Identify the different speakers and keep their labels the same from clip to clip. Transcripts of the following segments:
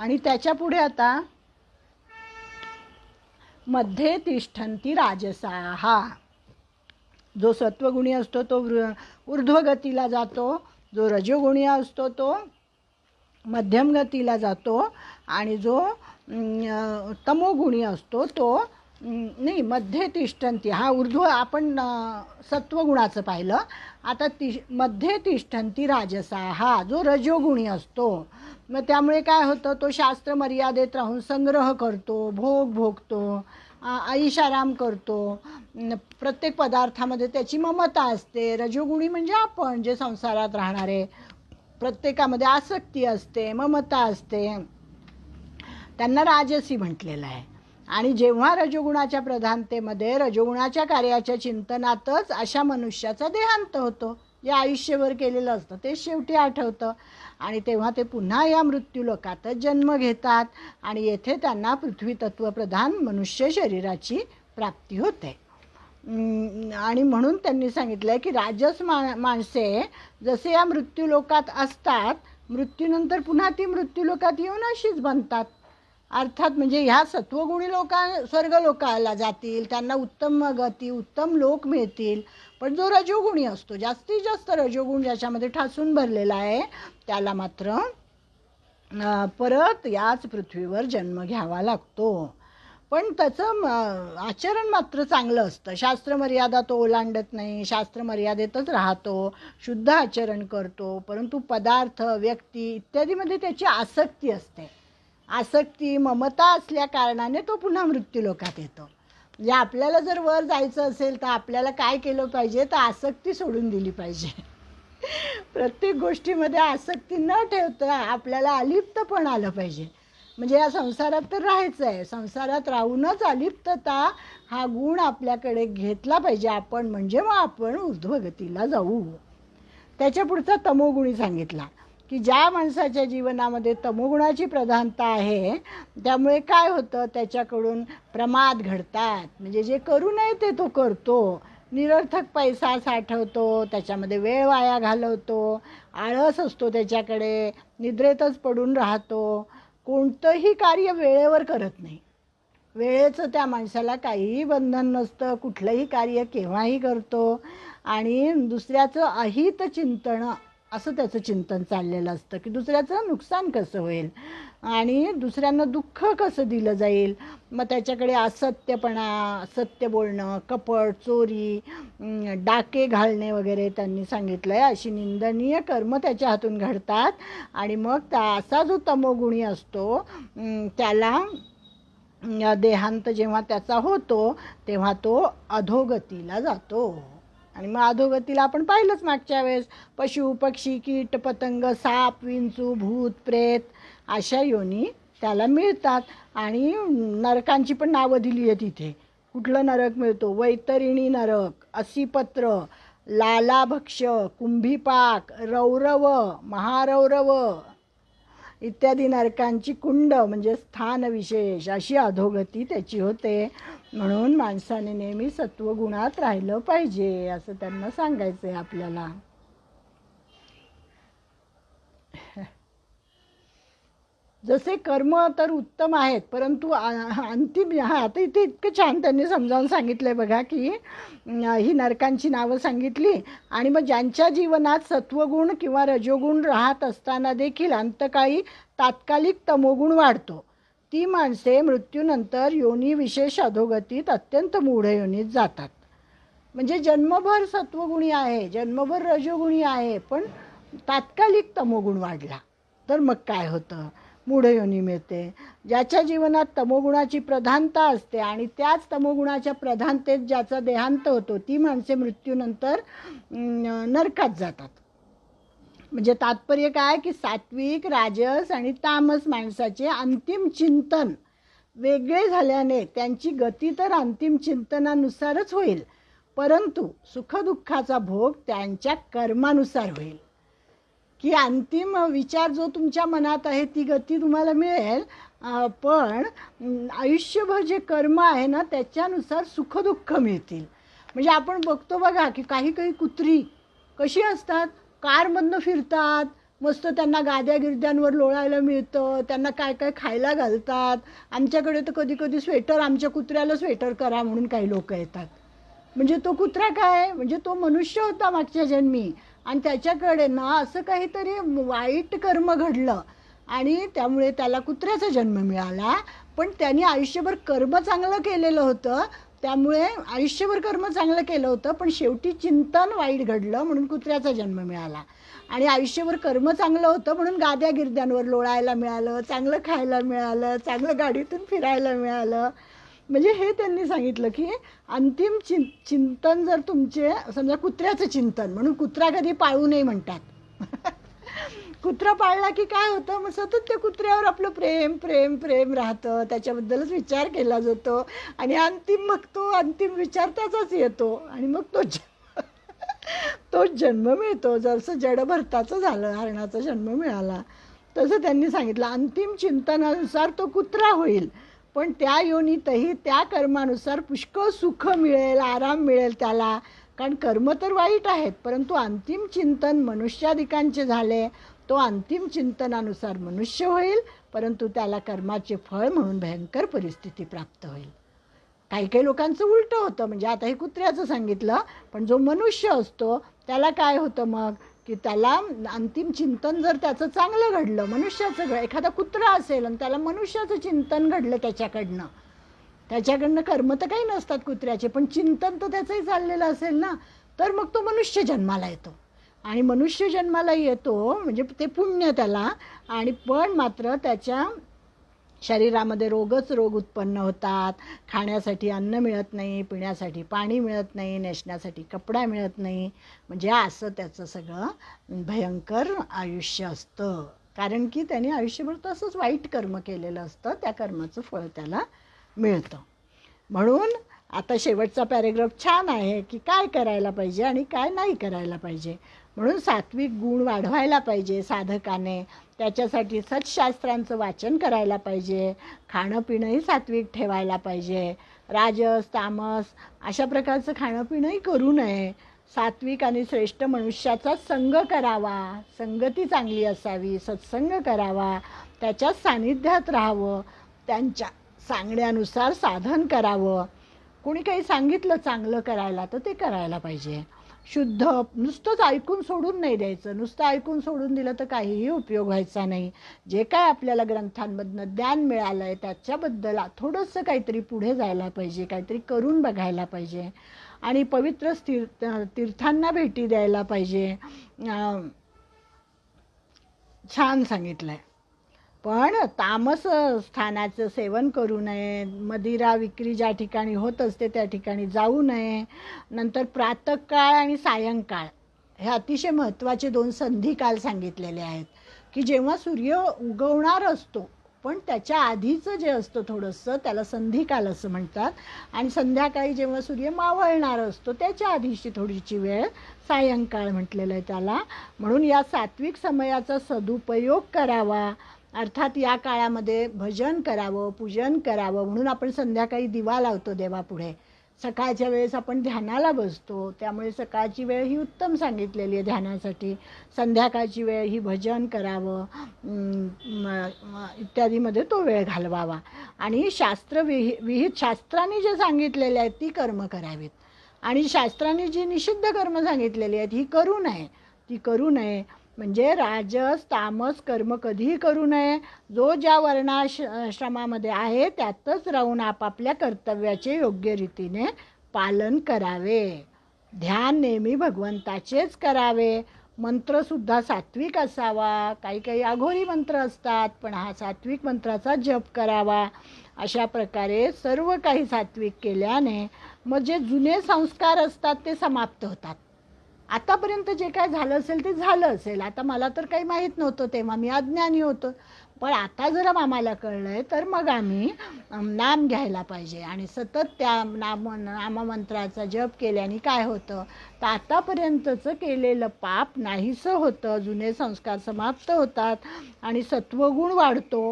Speaker 1: आणि त्याच्या पुढे आता मध्ये तिष्ठन्ती राजसाहा. जो सत्वगुणी असतो तो ऊर्ध्वगतीला जातो जो रजोगुणी असतो तो मध्यम गतीला जातो आणि जो तमोगुणी असतो तो नाही मध्ये तिष्ठंती हा ऊर्ध्व आपण सत्वगुणाचं पाहिलं. आता ति मध्ये तिष्ठंती राजसा हा जो रजोगुणी असतो. मग त्यामुळे काय होतं तो शास्त्र मर्यादेत राहून संग्रह करतो भोग भोगतो ऐशाराम करतो. प्रत्येक पदार्थामध्ये त्याची ममता असते. रजोगुणी म्हणजे आपण जे संसारात राहणारे. प्रत्येकामध्ये आसक्ती असते ममता असते. त्यांना राजसी म्हटलेलं आहे. आणि जेव्हा रजोगुणाच्या प्रधानतेमध्ये रजोगुणाच्या कार्याच्या चिंतनातच अशा मनुष्याचा देहांत होतो जे आयुष्यभर केलेलं असतं ते शेवटी आठवतं. आणि तेव्हा ते पुन्हा या मृत्यूलोकातच जन्म घेतात आणि येथे त्यांना पृथ्वी तत्वप्रधान मनुष्य शरीराची प्राप्ती होते. आणि म्हणून त्यांनी सांगितलं आहे की राजस मा माणसे जसे या मृत्यूलोकात असतात मृत्यूनंतर पुन्हा ती मृत्यूलोकात येऊन अशीच बनतात. अर्थात म्हणजे ह्या सत्वगुणी लोका स्वर्ग लोकाला जातील त्यांना उत्तम गती उत्तम लोक मिळतील. पण जो रजोगुणी असतो जास्तीत जास्त रजोगुण ज्याच्यामध्ये ठासून भरलेला आहे त्याला मात्र परत याच पृथ्वीवर जन्म घ्यावा लागतो. पण त्याचं म, आचरण मात्र चांगलं असतं. शास्त्रमर्यादा तो ओलांडत नाही शास्त्रमर्यादेतच राहतो शुद्ध आचरण करतो परंतु पदार्थ व्यक्ती इत्यादीमध्ये त्याची आसक्ती असते. आसक्ती ममता असल्या कारणाने तो पुन्हा मृत्यूलोकात येतो. म्हणजे आपल्याला जर वर जायचं असेल तर आपल्याला काय केलं पाहिजे? तर आसक्ती सोडून दिली पाहिजे. प्रत्येक गोष्टीमध्ये आसक्ती न ठेवता आपल्याला अलिप्तपण आलं पाहिजे. म्हणजे या संसारात तर राहायचं आहे. संसारात राहूनच अलिप्तता हा गुण आपल्याकडे घेतला पाहिजे. आपण म्हणजे मग आपण ऊर्ध्वगतीला जाऊ. त्याच्या पुढचा तमोगुणी सांगितला. की ज्या माणसाच्या जीवनामध्ये तमोगुणाची प्रधानता आहे त्यामुळे काय होतं? त्याच्याकडून प्रमाद घडतात. म्हणजे जे करू नये ते तो करतो. निरर्थक पैसा साठवतो त्याच्यामध्ये वेळ वाया घालवतो आळस असतो त्याच्याकडे निद्रेतच पडून राहतो. कोणतंही कार्य वेळेवर करत नाही. वेळेचं त्या माणसाला काहीही बंधन नसतं कुठलंही कार्य केव्हाही करतो. आणि दुसऱ्याचं अहित चिंतणं असं त्याचं चिंतन चाललेलं असतं की दुसऱ्याचं नुकसान कसं होईल? आणि दुसऱ्यांना दुःख कसं दिलं जाईल? मग त्याच्याकडे असत्यपणा असत्य बोलणं कपट चोरी डाके घालणे वगैरे त्यांनी सांगितलं आहे अशी निंदनीय कर्म त्याच्या हातून घडतात. आणि मग त्या असा जो तमोगुणी असतो त्याला देहांत जेव्हा त्याचा होतो तेव्हा तो अधोगतीला जातो. आणि मग अधोगतीला आपण पाहिलंच मागच्या वेळेस पशु पक्षी कीट पतंग साप विंचू भूत प्रेत अशा योनी त्याला मिळतात. आणि नरकांची पण नावं दिली आहे तिथे कुठलं नरक मिळतो? वैतरिणी नरक असीपत्र लालाभक्ष कुंभीपाक रौरव महारौरव इत्यादी नरकांची कुंड म्हणजे स्थान विशेष अशी अधोगती त्याची होते. म्हणून माणसाने नेहमी सत्वगुणात राहिलं पाहिजे असं त्यांना सांगायचं आहे आपल्याला. जसे कर्म तर उत्तम आहेत परंतु अंतिम हा आता इथे इतकं छान त्यांनी समजावून सांगितलं बघा की ही नरकांची नावं सांगितली आणि मग ज्यांच्या जीवनात सत्वगुण किंवा रजोगुण राहत असताना देखील अंतकाळी तात्कालिक तमोगुण वाढतो. ती माणसे मृत्यूनंतर योनी विशेष अधोगतीत अत्यंत मूढ योनीत जातात. म्हणजे जन्मभर सत्वगुणी आहे जन्मभर रजोगुणी आहे पण तात्कालिक तमोगुण वाढला. तर मग काय होतं? मूढयोनी मिळते. ज्याच्या जीवनात तमोगुणाची प्रधानता असते आणि त्याच तमोगुणाच्या प्रधानतेत ज्याचा देहांत होतो ती माणसे मृत्यूनंतर नरकात जातात. म्हणजे तात्पर्य काय? की सात्विक राजस आणि तामस माणसाचे अंतिम चिंतन वेगळे झाल्याने त्यांची गती तर अंतिम चिंतनानुसारच होईल परंतु सुखदुःखाचा भोग त्यांच्या कर्मानुसार होईल. की अंतिम विचार जो तुमच्या मनात आहे ती गती तुम्हाला मिळेल. पण आयुष्यभर जे कर्म आहे ना त्याच्यानुसार सुखदुःख मिळतील. म्हणजे आपण बघतो बघा की काही काही कुत्री कशी असतात? कारमधनं फिरतात. मस्त त्यांना गाद्या गिरद्यांवर लोळायला मिळतं. त्यांना काय काय खायला घालतात. आमच्याकडे तर कधी कधी स्वेटर आमच्या कुत्र्याला स्वेटर करा म्हणून काही लोक येतात. म्हणजे तो कुत्रा काय? म्हणजे तो मनुष्य होता मागच्या जन्मी. आणि त्याच्याकडे ना असं काहीतरी वाईट कर्म घडलं. आणि त्यामुळे त्याला कुत्र्याचा जन्म मिळाला. पण त्यांनी आयुष्यभर कर्म चांगलं केलेलं होतं. त्यामुळे आयुष्यभर कर्म चांगलं केलं होतं. पण शेवटी चिंतन वाईट घडलं म्हणून कुत्र्याचा जन्म मिळाला. आणि आयुष्यभर कर्म चांगलं होतं म्हणून गाद्या गिरद्यांवर लोळायला मिळालं चांगलं खायला मिळालं चांगलं गाडीतून फिरायला मिळालं. म्हणजे हे त्यांनी सांगितलं की अंतिम चिं चिंतन जर तुमचे समजा कुत्र्याचं चिंतन म्हणून कुत्रा कधी पाळू नये म्हणतात. कुत्रा पाळला की काय होतं? मग सतत त्या कुत्र्यावर आपलं प्रेम प्रेम प्रेम राहतं. त्याच्याबद्दलच विचार केला जातो. आणि अंतिम मग तो अंतिम विचार त्याचाच येतो. आणि मग तो ज- तोच जन्म मिळतो. जसं जड भरताचं झालं हरणाचा जन्म मिळाला तसं त्यांनी सांगितलं. अंतिम चिंतनानुसार तो कुत्रा होईल. पण त्या योनीतही त्या कर्मानुसार पुष्कळ सुख मिळेल आराम मिळेल त्याला. कारण कर्म तर वाईट आहेत परंतु अंतिम चिंतन मनुष्याधिकांचे झाले. तो अंतिम चिंतनानुसार मनुष्य होईल परंतु त्याला कर्माचे फळ म्हणून भयंकर परिस्थिती प्राप्त होईल. काही काही लोकांचं उलटं होतं म्हणजे आता हे कुत्र्याचं सांगितलं पण जो मनुष्य असतो त्याला काय होतं मग? की त्याला अंतिम चिंतन जर त्याचं चांगलं घडलं मनुष्याचं घड एखादा कुत्रा असेल आणि त्याला मनुष्याचं चिंतन घडलं त्याच्याकडनं त्याच्याकडनं कर्म तर काही नसतात कुत्र्याचे पण चिंतन तर त्याचंही चाललेलं असेल ना तर मग तो मनुष्य जन्माला येतो. आणि मनुष्य जन्माला येतो म्हणजे ते पुण्य त्याला आणि पण मात्र त्याच्या शरीरामध्ये रोगच रोग उत्पन्न होतात. खाण्यासाठी अन्न मिळत नाही पिण्यासाठी पाणी मिळत नाही नेसण्यासाठी कपडा मिळत नाही. म्हणजे असं त्याचं सगळं भयंकर आयुष्य असतं. कारण की त्याने आयुष्यभर तसंच वाईट कर्म केलेलं असतं. त्या कर्माचं फळ त्याला मिळतं. म्हणून आता शेवटचा पॅरेग्राफ छान आहे की काय करायला पाहिजे आणि काय नाही करायला पाहिजे. म्हणून सात्विक गुण वाढवायला पाहिजे साधकाने. त्याच्यासाठी सत्शास्त्रांचं वाचन करायला पाहिजे खाणं पिणंही सात्विक ठेवायला पाहिजे. राजस तामस अशा प्रकारचं खाणं पिणंही करू नये. सात्विक आणि श्रेष्ठ मनुष्याचा संग करावा. संगती चांगली असावी सत्संग करावा. त्याच्या सान्निध्यात राहावं. त्यांच्या सांगण्यानुसार साधन करावं. कोणी काही सांगितलं चांगलं करायला तर ते करायला पाहिजे. शुद्ध नुसतंच ऐकून सोडून नाही द्यायचं. नुसतं ऐकून सोडून दिलं तर काहीही उपयोग व्हायचा नाही. जे काय आपल्याला ग्रंथांमधनं ज्ञान मिळालं आहे त्याच्याबद्दल थोडंसं काहीतरी पुढे जायला पाहिजे काहीतरी करून बघायला पाहिजे. आणि पवित्र तीर्थ तीर्थांना भेटी द्यायला पाहिजे. छान सांगितलं आहे पण तामस स्थानाचं सेवन करू नये. मदिरा विक्री ज्या ठिकाणी होत असते त्या ठिकाणी जाऊ नये. नंतर प्रातःकाळ आणि सायंकाळ हे अतिशय महत्त्वाचे दोन संधिकाल सांगितलेले आहेत की जेव्हा सूर्य उगवणार असतो पण त्याच्या आधीचं जे असतं थोडंसं त्याला संधिकाल असं म्हणतात. आणि संध्याकाळी जेव्हा सूर्य मावळणार असतो त्याच्या आधीची थोडीशी वेळ सायंकाळ म्हटलेलं आहे त्याला. म्हणून या सात्विक समयाचा सदुपयोग करावा. अर्थात या काळामध्ये भजन करावं पूजन करावं म्हणून आपण संध्याकाळी दिवा लावतो देवापुढे. सकाळच्या वेळेस आपण ध्यानाला बसतो. त्यामुळे सकाळची वेळ ही उत्तम सांगितलेली आहे ध्यानासाठी. संध्याकाळची वेळ ही भजन करावं इत्यादीमध्ये तो वेळ घालवावा. आणि शास्त्र विहि विहित शास्त्राने जे सांगितलेले आहेत ती कर्म करावीत. आणि शास्त्राने जी निषिद्ध कर्म सांगितलेली आहेत ही करू नये. ती करू नये. म्हणजे राजस तामस कर्म कधीही करू नये. जो ज्या वर्णाश्रमामध्ये आहे त्यातच राहून आपापल्या कर्तव्याचे योग्य रीतीने पालन करावे. ध्यान नेहमी भगवंताचेच करावे. मंत्रसुद्धा सात्विक असावा. काही काही अघोरी मंत्र असतात पण हा सात्विक मंत्राचा जप करावा. अशा प्रकारे सर्व काही सात्विक केल्याने मग जे जुने संस्कार असतात ते समाप्त होतात. आतापर्यंत जे काय झालं असेल ते झालं असेल. आता मला तर काही माहीत नव्हतं तेव्हा. मी अज्ञानी होतो. पण आता जर आम्हाला कळलं आहे तर मग आम्ही नाम घ्यायला पाहिजे. आणि सतत त्या नाम नाममंत्राचा जप केल्याने काय होतं? तर आतापर्यंतचं केलेलं पाप नाहीसं होतं. जुने संस्कार समाप्त होतात आणि सत्वगुण वाढतो.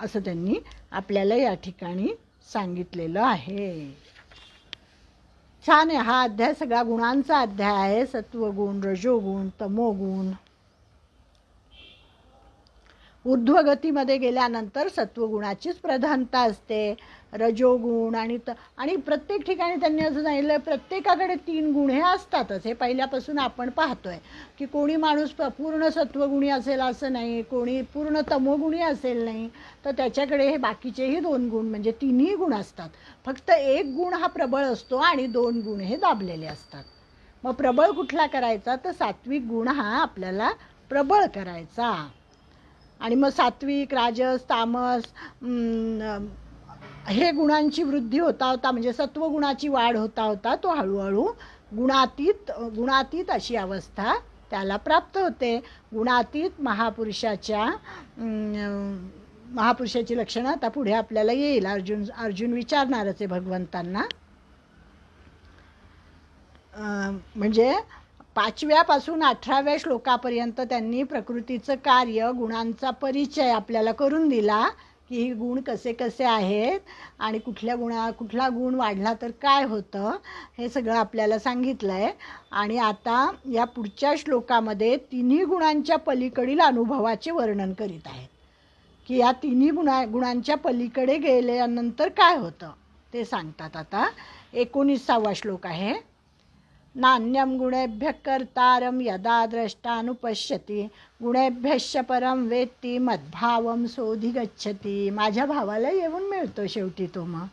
Speaker 1: असं त्यांनी आपल्याला या ठिकाणी सांगितलेलं आहे. छान आहे. हा अध्याय सगळा गुणांचा अध्याय आहे. सत्वगुण रजोगुण तमोगुण. ऊर्ध्वगतीमध्ये गेल्यानंतर सत्वगुणाचीच प्रधानता असते. रजोगुण आणि त आणि प्रत्येक ठिकाणी त्यांनी असं सांगितलं प्रत्येकाकडे तीन गुण हे असतातच. हे पहिल्यापासून आपण पाहतोय की कोणी माणूस प- पूर्ण सत्वगुणी असेल असं नाही कोणी पूर्ण तमोगुणी असेल नाही तर त्याच्याकडे हे बाकीचेही दोन गुण म्हणजे तिन्ही गुण असतात. फक्त एक गुण हा प्रबळ असतो आणि दोन गुण हे दाबलेले असतात. मग प्रबळ कुठला करायचा? तर सात्विक गुण हा आपल्याला प्रबळ करायचा. आणि मग सात्विक राजस तामस हे गुणांची वृद्धी होता होता म्हणजे सत्वगुणाची वाढ होता होता तो हळूहळू गुणातीत गुणातीत अशी अवस्था त्याला प्राप्त होते. गुणातीत महापुरुषाच्या महापुरुषाची लक्षणं आता पुढे आपल्याला येईल. अर्जुन अर्जुन विचारणारच आहे भगवंतांना. म्हणजे पाचव्यापासून अठराव्या श्लोकापर्यंत त्यांनी प्रकृतीचं कार्य गुणांचा परिचय आपल्याला करून दिला की हे गुण कसे कसे आहेत आणि कुठल्या गुणा कुठला गुण वाढला तर काय होतं हे सगळं आपल्याला सांगितलं आहे आणि आता या पुढच्या श्लोकामध्ये तिन्ही गुणांच्या पलीकडील अनुभवाचे वर्णन करीत आहेत. की या तिन्ही गुणा गुणांच्या पलीकडे गेल्यानंतर काय होतं ते सांगतात आता. एकोणीसावा श्लोक आहे. नान्यं गुणेभ्यः कर्तारं यदा द्रष्टानुपश्यति। गुणेभ्यश्च परम वेत्ती मद्भावम सोधिगच्छती माझ्या भावाला येऊन मिळतो शेवटी तो मग.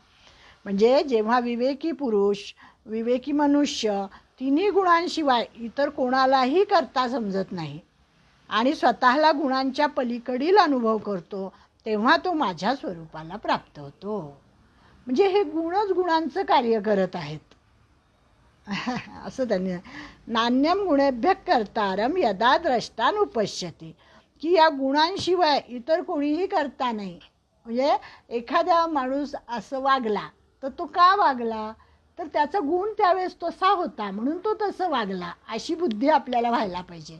Speaker 1: म्हणजे जेव्हा विवेकी पुरुष विवेकी मनुष्य तिन्ही गुणांशिवाय इतर कोणालाही करता समजत नाही आणि स्वतःला गुणांच्या पलीकडील अनुभव करतो तेव्हा तो माझ्या स्वरूपाला प्राप्त होतो. म्हणजे हे गुणच गुणांचं कार्य करत आहेत. असं त्यांनी नान्यम गुणेभ्य करतारम यदा द्रष्टान उपश्यते. की या गुणांशिवाय इतर कोणीही करता नाही. म्हणजे एखादा माणूस असं वागला तर तो का वागला? तर त्याचा गुण त्यावेळेस तसा होता म्हणून तो तसं वागला अशी बुद्धी आपल्याला व्हायला पाहिजे.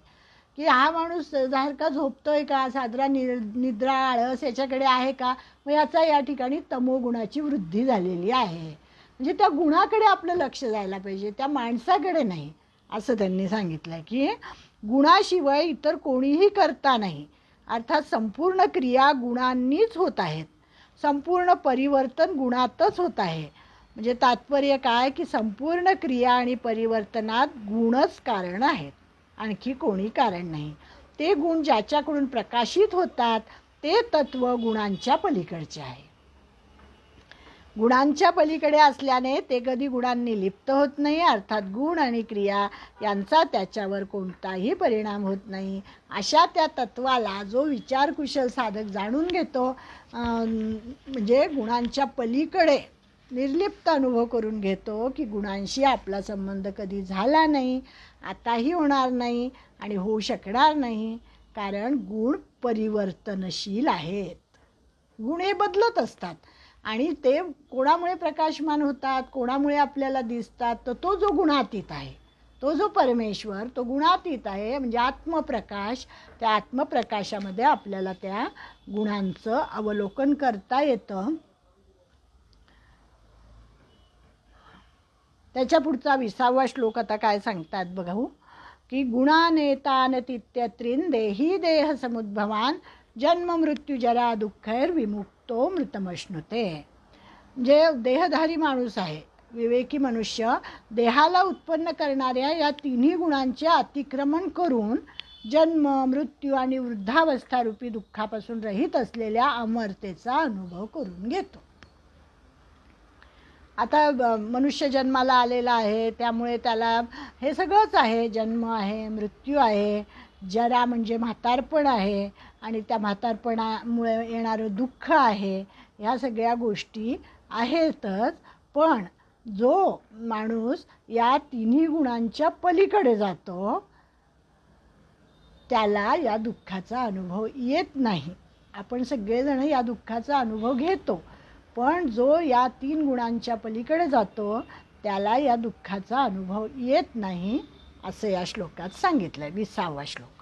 Speaker 1: की हा माणूस सारखा झोपतोय का? साजरा नि निद्रा आळस याच्याकडे आहे का? मग याचा या ठिकाणी तमोगुणाची वृद्धी झालेली आहे. म्हणजे त्या गुणाकडे आपलं लक्ष जायला पाहिजे त्या माणसाकडे नाही. असं त्यांनी सांगितलं की गुणाशिवाय इतर कोणीही करता नाही. अर्थात संपूर्ण क्रिया गुणांनीच होत आहेत. संपूर्ण परिवर्तन गुणातच होत आहे. म्हणजे तात्पर्य काय की संपूर्ण क्रिया आणि परिवर्तनात गुणच कारण आहेत. आणखी कोणी कारण नाही. ते गुण ज्याच्याकडून प्रकाशित होतात ते तत्व गुणांच्या पलीकडचे आहे. गुणांच्या पलीकडे असल्याने ते कधी गुणांनी लिप्त होत नाही अर्थात गुण आणि क्रिया यांचा त्याच्यावर कोणताही परिणाम होत नाही. अशा त्या तत्वाला जो विचारकुशल साधक जाणून घेतो म्हणजे गुणांच्या पलीकडे निर्लिप्त अनुभव करून घेतो की गुणांशी आपला संबंध कधी झाला नाही आताही होणार नाही आणि होऊ शकणार नाही कारण गुण परिवर्तनशील आहेत. गुण हे बदलत असतात. आणि ते कोणामुळे प्रकाशमान होतात कोणामुळे आपल्याला दिसतात तर तो जो गुणातीत आहे तो जो परमेश्वर तो गुणातीत आहे म्हणजे आत्मप्रकाश त्या आत्मप्रकाशामध्ये आपल्याला त्या गुणांचं अवलोकन करता येतं. त्याच्या पुढचा विसावा श्लोक आता काय सांगतात बघू हो? की गुणानेतान तित्यत्रिन देही देह समुद्भवान जन्म मृत्यू जरा दुःखैर विमुक्त तो मृतमश्नुते. जे देहधारी माणूस आहे विवेकी मनुष्य देहाला उत्पन्न करणाऱ्या या तिन्ही गुणांचे अतिक्रमण करून जन्म मृत्यू आणि वृद्धावस्था रूपी दुःखापासून रहित असलेल्या अमरतेचा अनुभव करून घेतो. आता मनुष्य जन्माला आलेला आहे त्यामुळे त्याला हे सगळंच आहे. जन्म आहे मृत्यू आहे जरा म्हणजे म्हातारपण आहे आणि त्या म्हातारपणामुळे येणारं दुःख आहे ह्या सगळ्या गोष्टी आहेतच. पण जो माणूस या तिन्ही गुणांच्या पलीकडे जातो त्याला या दुःखाचा अनुभव येत नाही. आपण सगळेजण या दुःखाचा अनुभव घेतो. पण जो या तीन गुणांच्या पलीकडे जातो त्याला या दुःखाचा अनुभव येत नाही असं या श्लोकात सांगितलं आहे विसावा श्लोक.